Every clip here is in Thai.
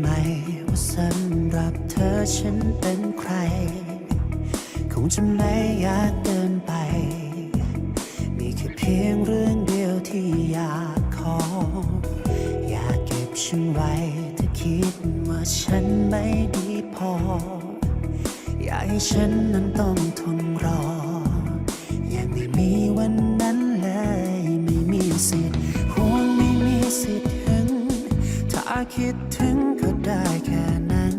ไหม ว่าสำหรับเธอฉันเป็นใคร คงจะไม่อยากเดินไป มีแค่เพียงเรื่องเดียวที่อยากขอ อยากเก็บฉันไว้ถ้าคิดว่าฉันไม่ดีพอ อยากให้ฉันนั้นต้องทนรอ ยังไม่มีวันนั้นเลยไม่มีสิทธิ์ห่วงไม่มีสิทธิ์ถึงถ้าคิด ได้แค่นั้น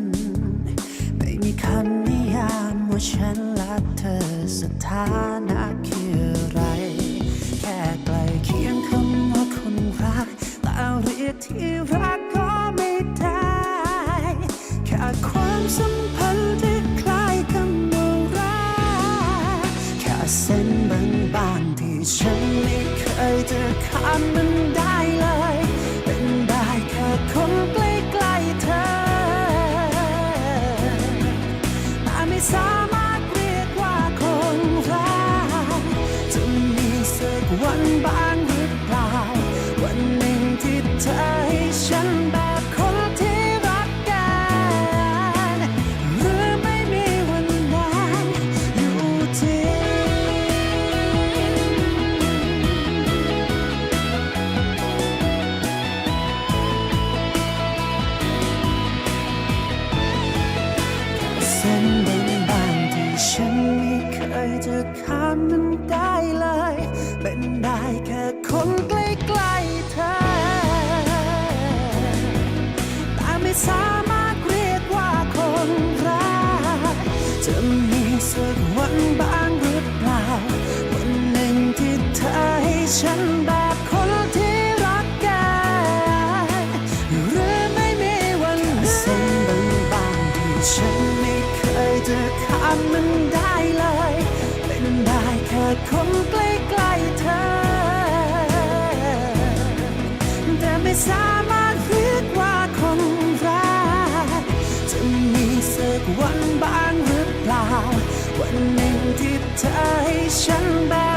ไม่มีคำนิยามว่าฉันและเธอสถานะคืออะไร แค่ใกล้เคียงคำว่าคนรักแต่เรียกที่รักก็ไม่ได้ แค่ความสัมพันธ์ที่คล้ายคำว่ารักแค่เส้นบางๆที่ฉันไม่เคยจะข้ามมันได้ ฉันแบบคนที่รักกันหรือไม่มีวันเส้นบางๆที่ฉันไม่เคยจะข้ามมันได้เลย เป็นได้แค่คนใกล้ๆเธอ แต่ไม่สามารถเรียกว่าคนรักจะมีสักวันบ้างหรือเปล่า วันหนึ่งที่เธอให้ฉันแบบ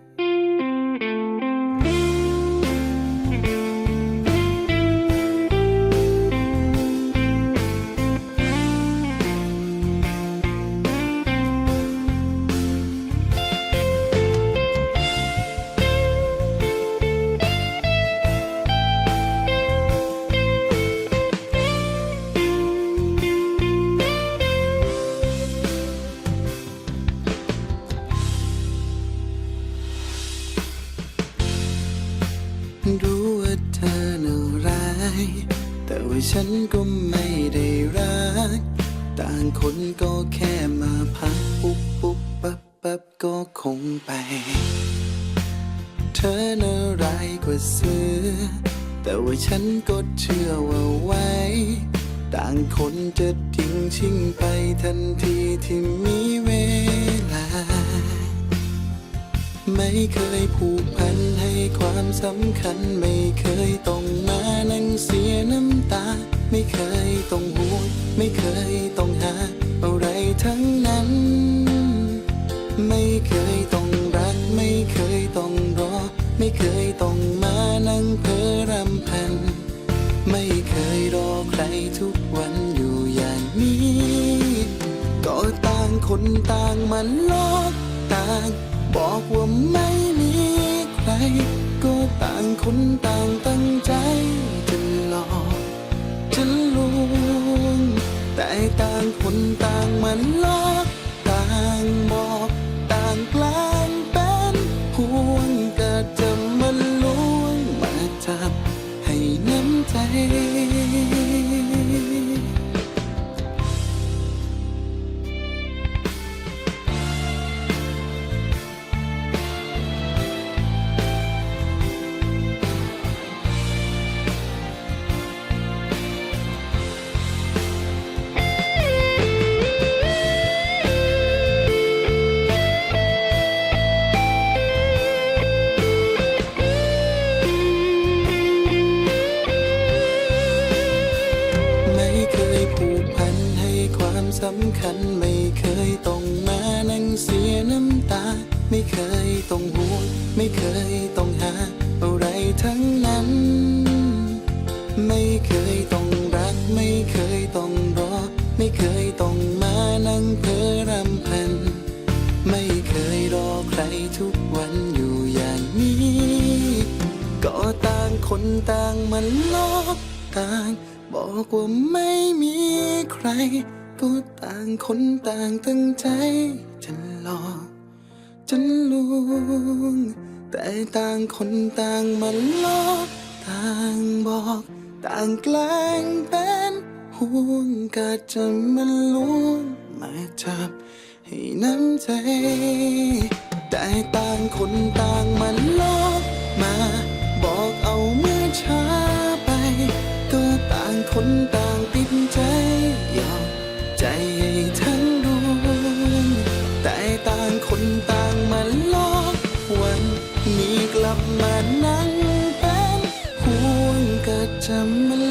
ว่าเสือแต่ว่าฉันก็เชื่อว่าไว้ ต่างคนจะทิ้งชิงไปทันทีที่มีเวลา ไม่เคยผูกพันให้ความสำคัญ ไม่เคยต้องมานั่งเสียน้ำตา ไม่เคยต้องห่วงไม่เคยต้องหา อะไรทั้งนั้น ไม่เคยต้องรัก ไม่เคยต้อง ไม่เคยต้องมานั่งเพ้อรำพัน ไม่เคยรอใครทุกวันอยู่อย่างนี้ ก็ต่างคนต่างมันลอกต่าง บอกว่าไม่มีใคร ก็ต่างคนต่างตั้งใจจะหลอกจะลวง แต่ต่างคนต่างมันลอกต่างบอก ใจ ทั้งนั้น ไม่เคยต้องรัก ไม่เคยต้องรอ ไม่เคยต้องมานั่งเพ้อรำพัน ไม่เคยรอใครทุกวันอยู่อย่างนี้ ก็ต่างคนต่างมันลอกต่าง บอกว่าไม่มีใคร ก็ต่างคนต่างตั้งใจจะหลอจะลวง แต่ต่างคนต่างมันลอกต่างบอก ต่างแกล้งเป็นห่วงก็จะมันล้วงมาจับให้น้ำใจ แต่ต่างคนต่างมันลอกมา มานั่งเป็นห่วงก็จะมัน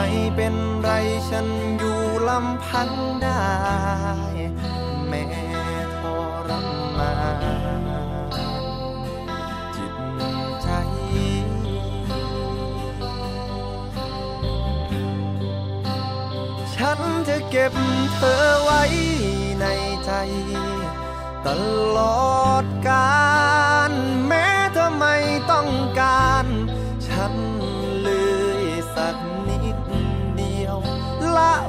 ไม่เป็นไรฉันอยู่ลำพังได้ แม่ทรมานจิตใจ ฉันจะเก็บเธอไว้ในใจ ตลอดกาลแม้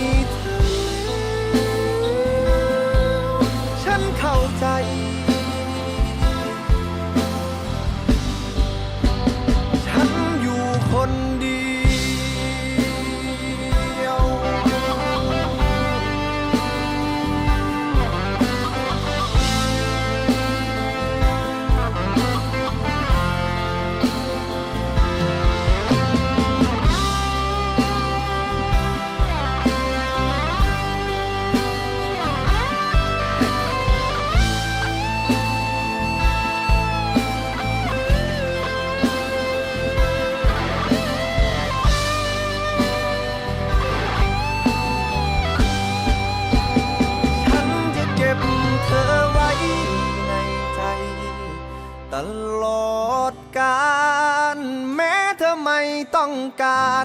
ี